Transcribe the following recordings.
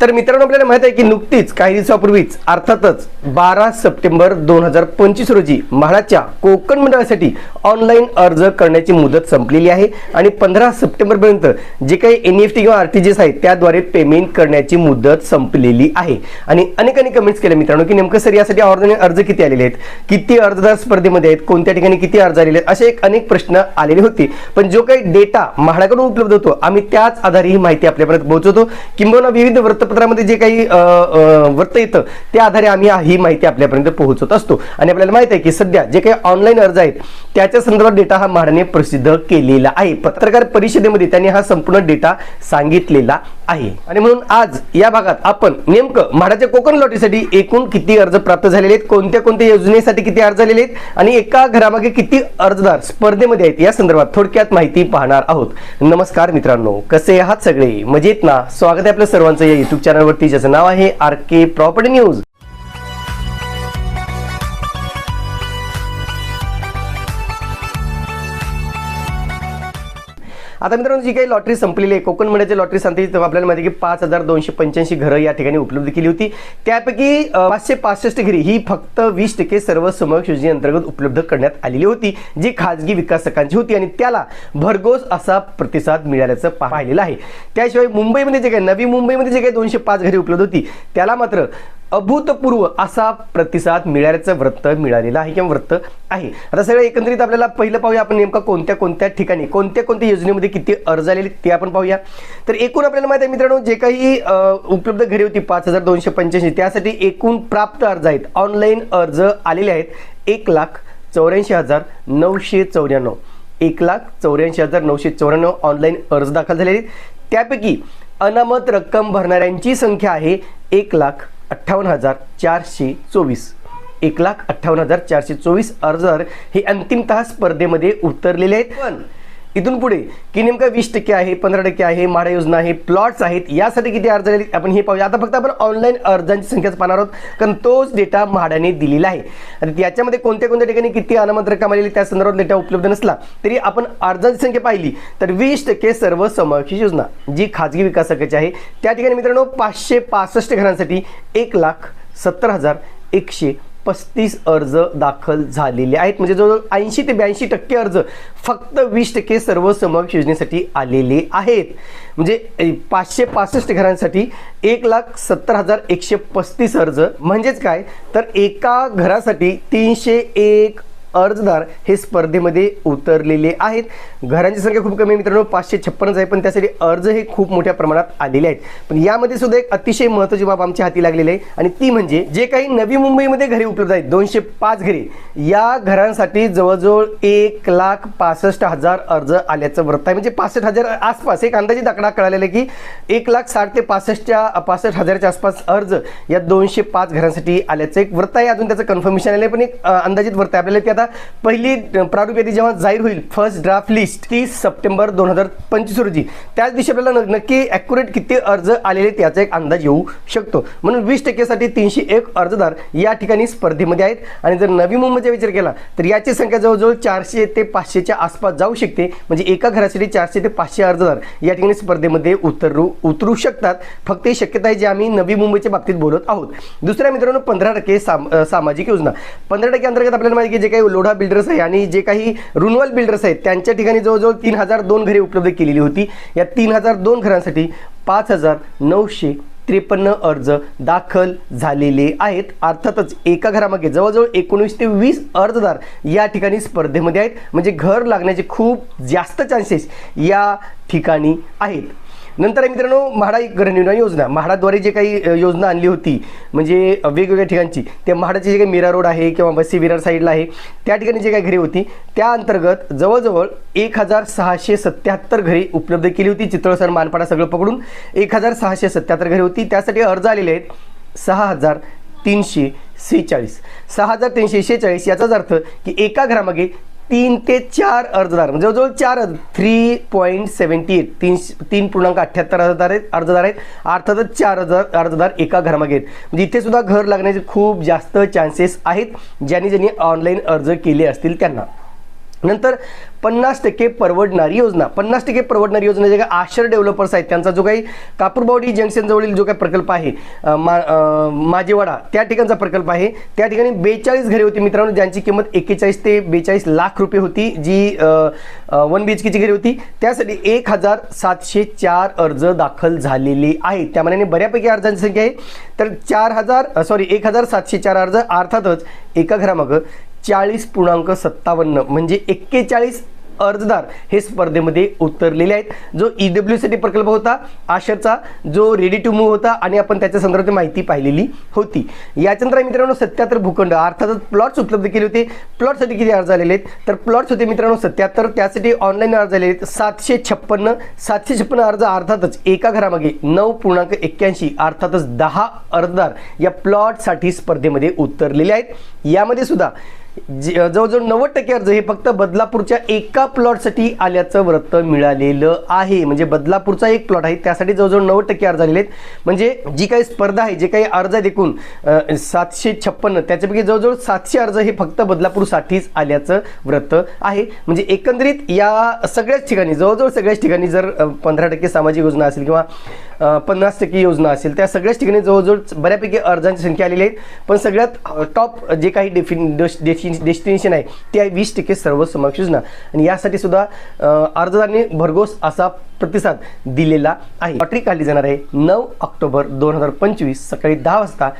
तर मित्रांनो आपल्याला माहीत आहे की नुकतीच काही दिवसापूर्वीच अर्थातच बारा सप्टेंबर दोन हजार पंचवीस रोजी म्हाडाच्या कोकण मंडळासाठी ऑनलाईन अर्ज करण्याची मुदत संपलेली आहे. आणि पंधरा सप्टेंबर पर्यंत जे काही एन एफ टी किंवा आरटीजीएस आहेत त्याद्वारे पेमेंट करण्याची मुदत संपलेली आहे. आणि अनेकांनी कमेंट्स केले मित्रांनो की नेमकं सर यासाठी ऑनलाईन अर्ज किती आलेले आहेत? किती अर्जदार स्पर्धेमध्ये आहेत? कोणत्या ठिकाणी किती अर्ज आलेले आहेत? असे एक अनेक प्रश्न आलेले होते. पण जो काही डेटा म्हाडाकडून उपलब्ध होतो आम्ही त्याच आधारे ही माहिती आपल्यापर्यंत पोहोचवतो. किंबहुना विविध वृत्त वृत्तपत्रामध्ये जे काही वृत्त येतं त्या आधारे आम्ही ही माहिती आपल्यापर्यंत पोहोचत असतो. आणि आपल्याला माहीत आहे की सध्या जे काही ऑनलाईन अर्ज आहेत त्याच्या संदर्भात डेटा हा म्हाडाने प्रसिद्ध केलेला आहे. पत्रकार परिषदेमध्ये त्यांनी हा संपूर्ण डेटा सांगितलेला आहे. आणि म्हणून आज या भागात आपण नेमकं म्हाडाच्या कोकण लॉटरीसाठी एकूण किती अर्ज प्राप्त झालेले आहेत कोणत्या कोणत्या योजनेसाठी किती अर्ज झालेले आहेत आणि एका घरामागे किती अर्जदार स्पर्धेमध्ये आहेत या संदर्भात थोडक्यात माहिती पाहणार आहोत. नमस्कार मित्रांनो कसे आहात सगळे? मजेत ना? स्वागत आहे आपल्या सर्वांचं या युट्यूब चॅनलवरती ज्याचं नाव आहे आर के प्रॉपर्टी न्यूज आता मित्रांनो जी काही लॉटरी संपलेली आहे कोकण मंडळाची लॉटरी सांगते आपल्याला माहिती आहे की पाच हजार दोनशे पंच्याऐंशी घरं या ठिकाणी उपलब्ध केली होती. त्यापैकी पाचशे पासष्ट घरी ही फक्त वीस टक्के सर्व समक्ष योजनेअंतर्गत उपलब्ध करण्यात आलेली होती जी खाजगी विकासकांची होती आणि त्याला भरघोस असा प्रतिसाद मिळाल्याचं पाहिलेलं आहे. त्याशिवाय मुंबईमध्ये जे काही नवी मुंबईमध्ये जे काही दोनशे पाच घरी उपलब्ध होती त्याला मात्र अभूतपूर्व असा प्रतिसाद मिळाल्याचं वृत्त मिळालेलं आहे किंवा वृत्त आहे. आता सगळं एकंदरीत आपल्याला पहिलं पाहूया आपण नेमका कोणत्या कोणत्या ठिकाणी कोणत्या कोणत्या योजनेमध्ये किती अर्ज आलेले ते आपण पाहूया. तर एकूण आपल्याला माहिती आहे मित्रांनो जे काही उपलब्ध घरे होती पाच हजार दोनशे पंच्याऐंशी त्यासाठी एकूण प्राप्त अर्ज आहेत. ऑनलाईन अर्ज आलेले आहेत एक लाख चौऱ्याऐंशी हजार नऊशे चौऱ्याण्णव. एक लाख चौऱ्याऐंशी हजार नऊशे चौऱ्याण्णव ऑनलाईन अर्ज दाखल झालेले आहेत. त्यापैकी अनामत रक्कम भरणाऱ्यांची संख्या आहे एक लाख अठ्ठावन्न हजार चारशे चोवीस. एक लाख अठ्ठावन्न हजार चारशे चोवीस अर्जर हे अंतिमतः स्पर्धेमध्ये उतरलेले आहेत. पण इथून पुढे की नेमकं वीस टक्के आहे पंधरा टक्के आहे म्हाडा योजना आहे प्लॉट्स आहेत यासाठी किती अर्ज आले आपण हे पाहूया. आता फक्त आपण ऑनलाईन अर्जांची संख्याच पाहणार आहोत कारण तोच डेटा म्हाडाने दिलेला आहे. आणि याच्यामध्ये कोणत्या कोणत्या ठिकाणी किती अनामत रक्कम आलेली त्या संदर्भात डेटा उपलब्ध नसला तरी आपण अर्जांची संख्या पाहिली तर वीस टक्के सर्व समावेशी योजना जी खाजगी विकासकाची आहे त्या ठिकाणी मित्रांनो पाचशे पासष्ट घरांसाठी एक लाख सत्तर हजार एकशे पस्तीस अर्ज दाखल झालेले आहेत. म्हणजे जवळजवळ ऐंशी ते ब्याऐंशी टक्के अर्ज फक्त वीस टक्के सर्व समावेश योजनेसाठी आलेले आहेत. म्हणजे पाचशे पासष्ट घरांसाठी एक लाख सत्तर हजार एकशे पस्तीस अर्ज. म्हणजेच काय? तर एका घरासाठी तीनशे एक अर्जदार हे स्पर्धेमध्ये उतरलेले आहेत. घरांची संख्या खूप कमी मित्रांनो पाचशे छप्पनच आहे पण त्यासाठी अर्ज हे खूप मोठ्या प्रमाणात आलेले आहेत. पण यामध्ये सुद्धा एक अतिशय महत्त्वाची बाब आमच्या हाती लागलेली आहे आणि ती म्हणजे जे काही नवी मुंबईमध्ये घरे उपलब्ध आहेत दोनशे पाच घरे या घरांसाठी जवळजवळ एक लाख पासष्ट हजार अर्ज आल्याचं वृत्त आहे. म्हणजे पासष्ट हजार आसपास एक अंदाजे आकडा कळालेला आहे की एक लाख साठ ते पासष्टच्या पासष्ट हजाराच्या आसपास अर्ज या दोनशे पाच घरांसाठी आल्याचं एक वृत्त आहे. अजून त्याचं कन्फर्मेशन आलं आहे, पण एक अंदाजित वृत्त आहे. आपल्याला ते आता पहिली प्रारूप यादी जेव्हा जाहीर होईल फर्स्ट ड्राफ्ट लिस्ट तीस सप्टेंबर दोन हजार पंचवीस रोजी. त्याच दिवशी आपल्याला नक्की ॲक्युरेट किती अर्ज आलेले त्याचा एक अंदाज येऊ शकतो. म्हणून वीस टक्केसाठी तीनशे एक अर्जदार या ठिकाणी स्पर्धेमध्ये आहेत. आणि जर नवी मुंबईचा विचार केला तर याची संख्या जवळजवळ चारशे ते पाचशेच्या आसपास जाऊ शकते. म्हणजे एका घरासाठी चारशे ते पाचशे अर्जदार या ठिकाणी स्पर्धेमध्ये उतरू उतरू शकतात. फक्त ही शक्यता आहे जी आम्ही नवी मुंबईच्या बाबतीत बोलत आहोत. दुसऱ्या मित्रांनो पंधरा टक्के साम सामाजिक योजना. पंधरा टक्के अंतर्गत आपल्याला माहिती की जे काही लोढा बिल्डर्स आहे आणि जे काही रुनवल बिल्डर्स आहेत त्यांच्या ठिकाणी जवळजवळ तीन हजार दोन घरे उपलब्ध केलेली होती. या तीन हजार दोन घरांसाठी पाच हजार नऊशे त्रेपन्न अर्ज दाखल झालेले आहेत. अर्थातच एका घरामागे जवळजवळ एकोणीस ते वीस अर्जदार या ठिकाणी स्पर्धेमध्ये आहेत. म्हणजे घर लागण्याचे खूप जास्त चान्सेस या ठिकाणी आहेत. नंतर आहे मित्रांनो म्हाडा गृहनिर्माण योजना. म्हाडाद्वारे जे काही योजना आणली होती म्हणजे वेगवेगळ्या ठिकाणची त्या म्हाडाचे जे काही मीरा रोड आहे किंवा बस्सी विरार साईडला आहे त्या ठिकाणी जे काही घरे होती त्या अंतर्गत जवळजवळ एक हजार सहाशे सत्याहत्तर घरे उपलब्ध केली होती. चितळसर मानपाडा सगळं पकडून एक हजार सहाशे सत्याहत्तर घरे होती. त्यासाठी अर्ज आलेले आहेत सहा हजार तीनशे सेहेचाळीस. सहा हजार तीनशे शेहेचाळीस याचाच अर्थ की एका घरामागे तीन ते चार अर्जदार. म्हणजे जवळजवळ चार थ्री पॉईंट सेव्हन्टी एट तीन तीन पूर्णांक अठ्ठ्याहत्तर अर्जदार आहेत अर्जदार आहेत. अर्थातच चार अर्ज अर्जदार एका घरामागे आहेत. म्हणजे इथे सुद्धा घर लागण्याचे खूप जास्त चान्सेस आहेत ज्यांनी ज्यांनी ऑनलाईन अर्ज केले असतील त्यांना. नंतर पन्नास टक्के परवडणारी योजना. पन्नास टक्के परवडणारी योजना जे काही आशर डेव्हलपर्स आहेत त्यांचा जो काही कापूरबावडी जंक्शनजवळील जो काही प्रकल्प आहे मा अ, माझेवाडा त्या ठिकाणचा प्रकल्प आहे. त्या ठिकाणी बेचाळीस घरे होती मित्रांनो ज्यांची किंमत एक्केचाळीस ते बेचाळीस लाख रुपये होती जी वन बी एच केची घरे होती. त्यासाठी एक हजार सातशे चार अर्ज दाखल झालेले आहेत. त्यामानाने बऱ्यापैकी अर्जांची संख्या आहे. तर चार हजार सॉरी एक हजार सातशे चार अर्ज अर्थातच एका घरामागं चाळीस पूर्णांक सत्तावन्न म्हणजे एक्केचाळीस अर्जदार हे स्पर्धेमध्ये उतरलेले आहेत. जो ई डब्ल्यू साठी प्रकल्प होता आशरचा जो रेडी टू मूव्ह होता आणि आपण त्याच्या संदर्भात माहिती पाहिलेली होती. याच्यानंतर मित्रांनो सत्याहत्तर भूखंड. अर्थातच प्लॉट्स उपलब्ध केले होते. प्लॉटसाठी किती अर्ज आलेले आहेत? तर प्लॉट्स होते मित्रांनो सत्याहत्तर. त्यासाठी ऑनलाईन अर्ज आलेले आहेत सातशे छप्पन्न. सातशे छप्पन्न अर्ज अर्थातच एका घरामागे नऊ पूर्णांक एक्क्याऐंशी अर्थातच दहा अर्जदार या प्लॉटसाठी स्पर्धेमध्ये उतरलेले आहेत. यामध्ये सुद्धा जवळजवळ नव्वद टक्के अर्ज हे फक्त बदलापूरच्या एका प्लॉटसाठी आल्याचं वृत्त मिळालेलं आहे. म्हणजे बदलापूरचा एक प्लॉट आहे त्यासाठी जवळजवळ नव्वद टक्के अर्ज आलेले आहेत. म्हणजे जी काही स्पर्धा आहे जे काही अर्ज आहेत एकूण सातशे छप्पन्न त्याच्यापैकी जवळजवळ सातशे अर्ज हे फक्त बदलापूरसाठीच आल्याचं वृत्त आहे. म्हणजे एकंदरीत या सगळ्याच ठिकाणी जवळजवळ सगळ्याच ठिकाणी जर पंधरा टक्के सामाजिक योजना असेल किंवा पन्नास टक्के योजना असेल त्या सगळ्याच ठिकाणी जवळजवळ बऱ्यापैकी अर्जांची संख्या आलेली आहे पण सगळ्यात टॉप जे काही डेफिन डेस्टिनेशन आहे ते आहे वीस टक्के सर्व समावेश योजना. आणि यासाठी सुद्धा अं, अर्जदारांनी भरघोस असा प्रतिसाद दिलेला आहे. लॉटरी काढली जाणार आहे नऊ ऑक्टोबर दोन हजार पंचवीस सकाळी दहा वाजता.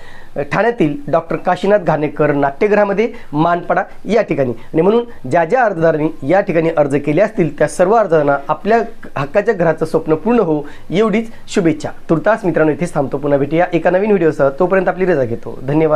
ठाण्यातील डॉक्टर काशीनाथ घाणेकर नाट्यगृहामध्ये मानपाडा या ठिकाणी. आणि म्हणून ज्या ज्या अर्जदारांनी या ठिकाणी अर्ज केले असतील त्या सर्व अर्जदारांना आपल्या हक्काच्या घराचं स्वप्न पूर्ण हो एवढीच शुभेच्छा. तुर्तास मित्रांनो इथेच थांबतो. पुन्हा भेटूया एका नवीन व्हिडिओसह. तोपर्यंत आपली रजा घेतो. धन्यवाद.